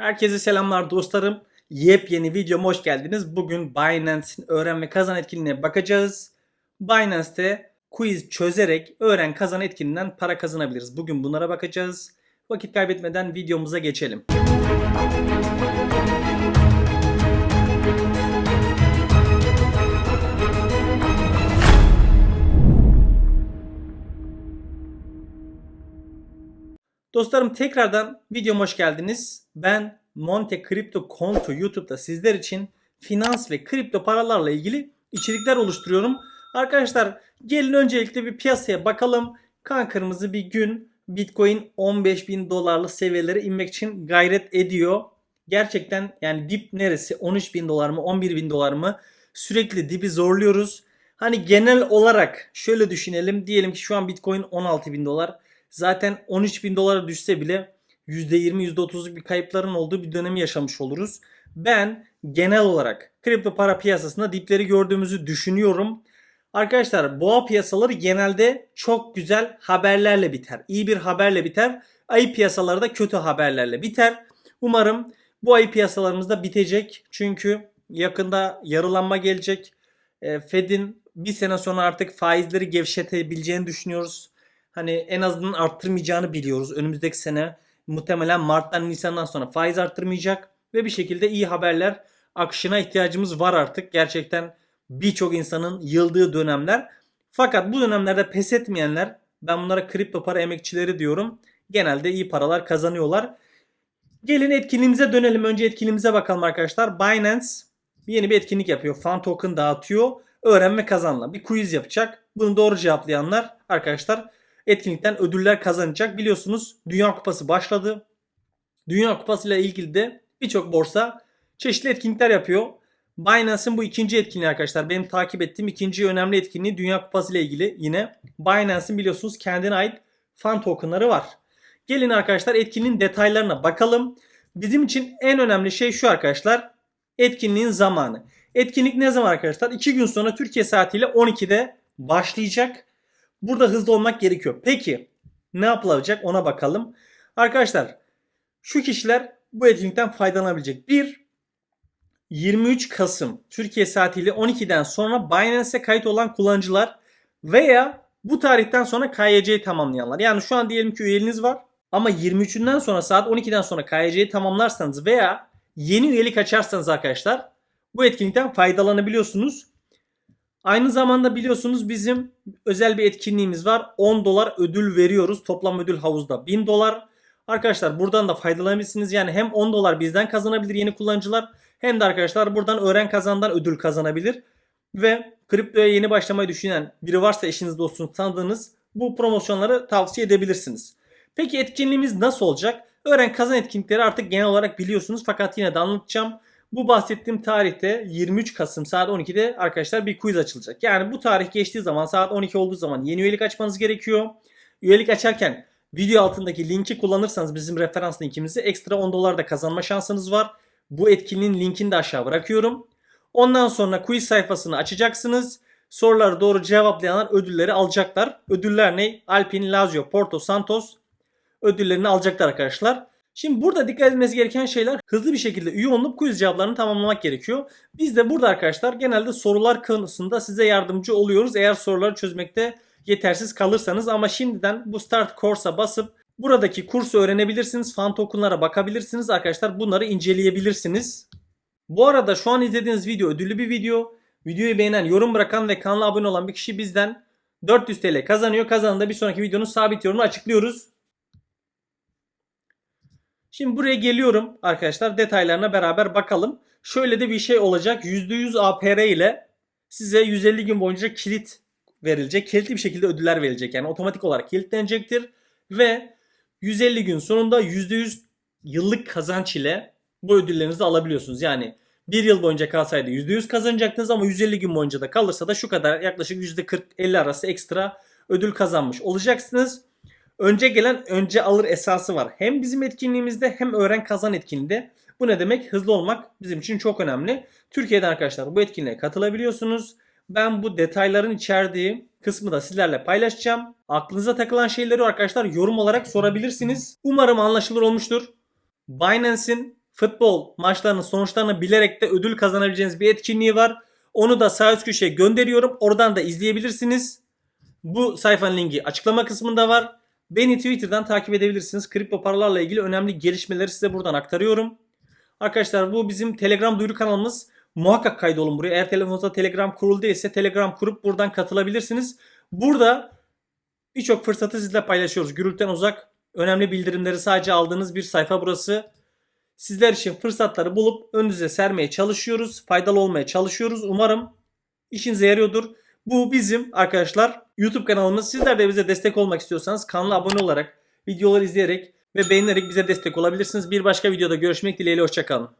Herkese selamlar dostlarım. Yepyeni videoma hoş geldiniz. Bugün Binance'in öğren ve kazan etkinliğine bakacağız. Binance'te quiz çözerek öğren kazan etkinliğinden para kazanabiliriz. Bugün bunlara bakacağız. Vakit kaybetmeden videomuza geçelim. Dostlarım tekrardan videoma hoş geldiniz. Ben Monte Crypto Konto YouTube'da sizler için finans ve kripto paralarla ilgili içerikler oluşturuyorum. Arkadaşlar gelin öncelikle bir piyasaya bakalım. Kan kırmızı bir gün Bitcoin 15 bin dolarlı seviyelere inmek için gayret ediyor. Gerçekten yani dip neresi 13 bin dolar mı 11 bin dolar mı sürekli dibi zorluyoruz. Hani genel olarak şöyle düşünelim diyelim ki şu an Bitcoin 16 bin dolar zaten 13 bin dolara düşse bile %20 %30'luk bir kayıpların olduğu bir dönemi yaşamış oluruz. Ben genel olarak kripto para piyasasında dipleri gördüğümüzü düşünüyorum. Arkadaşlar boğa piyasaları genelde çok güzel haberlerle biter. İyi bir haberle biter. Ayı piyasaları da kötü haberlerle biter. Umarım bu ayı piyasalarımız da bitecek. Çünkü yakında yarılanma gelecek. E, Fed'in bir sene sonra artık faizleri gevşetebileceğini düşünüyoruz. Hani en azından arttırmayacağını biliyoruz. Önümüzdeki sene muhtemelen Mart'tan Nisan'dan sonra faiz arttırmayacak ve bir şekilde iyi haberler akışına ihtiyacımız var artık. Gerçekten birçok insanın yıldığı dönemler. Fakat bu dönemlerde pes etmeyenler ben bunlara kripto para emekçileri diyorum. Genelde iyi paralar kazanıyorlar. Gelin etkinliğimize dönelim. Önce etkinliğimize bakalım arkadaşlar. Binance yeni bir etkinlik yapıyor. Fan token dağıtıyor. Öğrenme kazanla. Bir quiz yapacak. Bunu doğru cevaplayanlar arkadaşlar etkinlikten ödüller kazanacak. Biliyorsunuz Dünya Kupası başladı. Dünya Kupası ile ilgili de birçok borsa çeşitli etkinlikler yapıyor. Binance'ın bu ikinci etkinliği arkadaşlar. Benim takip ettiğim ikinci önemli etkinliği Dünya Kupası ile ilgili yine. Binance'ın biliyorsunuz kendine ait fan tokenları var. Gelin arkadaşlar etkinliğin detaylarına bakalım. Bizim için en önemli şey şu arkadaşlar. Etkinliğin zamanı. Etkinlik ne zaman arkadaşlar? 2 gün sonra Türkiye saatiyle 12'de başlayacak. Burada hızlı olmak gerekiyor. Peki ne yapılacak ona bakalım. Arkadaşlar şu kişiler bu etkinlikten faydalanabilecek. 1. 23 Kasım Türkiye saatiyle 12'den sonra Binance'e kayıt olan kullanıcılar veya bu tarihten sonra KYC'yi tamamlayanlar. Yani şu an diyelim ki üyeliğiniz var ama 23'ünden sonra saat 12'den sonra KYC'yi tamamlarsanız veya yeni üyelik açarsanız arkadaşlar bu etkinlikten faydalanabiliyorsunuz. Aynı zamanda biliyorsunuz bizim özel bir etkinliğimiz var. 10 dolar ödül veriyoruz. Toplam ödül havuzda 1000 dolar. Arkadaşlar buradan da faydalanabilirsiniz. Yani hem 10 dolar bizden kazanabilir yeni kullanıcılar hem de arkadaşlar buradan öğren kazandan ödül kazanabilir. Ve kriptoya yeni başlamayı düşünen biri varsa eşiniz dostunuz tanıdığınız bu promosyonları tavsiye edebilirsiniz. Peki etkinliğimiz nasıl olacak? Öğren kazan etkinlikleri artık genel olarak biliyorsunuz fakat yine de anlatacağım. Bu bahsettiğim tarihte 23 Kasım saat 12'de arkadaşlar bir quiz açılacak. Yani bu tarih geçtiği zaman saat 12 olduğu zaman yeni üyelik açmanız gerekiyor. Üyelik açarken video altındaki linki kullanırsanız bizim referans linkimizi ekstra 10 dolar da kazanma şansınız var. Bu etkinliğin linkini de aşağı bırakıyorum. Ondan sonra quiz sayfasını açacaksınız. Soruları doğru cevaplayanlar ödülleri alacaklar. Ödüller ne? Alpine, Lazio, Porto, Santos ödüllerini alacaklar arkadaşlar. Şimdi burada dikkat edilmesi gereken şeyler hızlı bir şekilde üye olup quiz cevaplarını tamamlamak gerekiyor. Biz de burada arkadaşlar genelde sorular konusunda size yardımcı oluyoruz. Eğer soruları çözmekte yetersiz kalırsanız ama şimdiden bu start course'a basıp buradaki kursu öğrenebilirsiniz. Fan tokenlara bakabilirsiniz arkadaşlar. Bunları inceleyebilirsiniz. Bu arada şu an izlediğiniz video ödüllü bir video. Videoyu beğenen, yorum bırakan ve kanala abone olan bir kişi bizden 400 TL kazanıyor. Kazanında bir sonraki videonun sabit yorumunu açıklıyoruz. Şimdi buraya geliyorum arkadaşlar detaylarına beraber bakalım. Şöyle de bir şey olacak. %100 APR ile size 150 gün boyunca kilit verilecek. Kilitli bir şekilde ödüller verilecek. Yani otomatik olarak kilitlenecektir. Ve 150 gün sonunda %100 yıllık kazanç ile bu ödüllerinizi alabiliyorsunuz. Yani bir yıl boyunca kalsaydı %100 kazanacaktınız ama 150 gün boyunca da kalırsa da şu kadar yaklaşık %40-50 arası ekstra ödül kazanmış olacaksınız önce gelen önce alır esası var. Hem bizim etkinliğimizde hem öğren kazan etkinliğinde. Bu ne demek? Hızlı olmak bizim için çok önemli. Türkiye'de arkadaşlar bu etkinliğe katılabiliyorsunuz. Ben bu detayların içerdiği kısmı da sizlerle paylaşacağım. Aklınıza takılan şeyleri arkadaşlar yorum olarak sorabilirsiniz. Umarım anlaşılır olmuştur. Binance'in futbol maçlarının sonuçlarını bilerek de ödül kazanabileceğiniz bir etkinliği var. Onu da sağ üst köşeye gönderiyorum. Oradan da izleyebilirsiniz. Bu sayfanın linki açıklama kısmında var. Beni Twitter'dan takip edebilirsiniz. Kripto paralarla ilgili önemli gelişmeleri size buradan aktarıyorum. Arkadaşlar bu bizim Telegram duyuru kanalımız. Muhakkak kaydolun buraya. Eğer telefonunuzda Telegram kurulu değilse Telegram kurup buradan katılabilirsiniz. Burada birçok fırsatı sizle paylaşıyoruz. Gürültüden uzak önemli bildirimleri sadece aldığınız bir sayfa burası. Sizler için fırsatları bulup önünüze sermeye çalışıyoruz. Faydalı olmaya çalışıyoruz. Umarım işinize yarıyordur. Bu bizim arkadaşlar YouTube kanalımız. Sizler de bize destek olmak istiyorsanız kanala abone olarak, videoları izleyerek ve beğenerek bize destek olabilirsiniz. Bir başka videoda görüşmek dileğiyle. Hoşçakalın.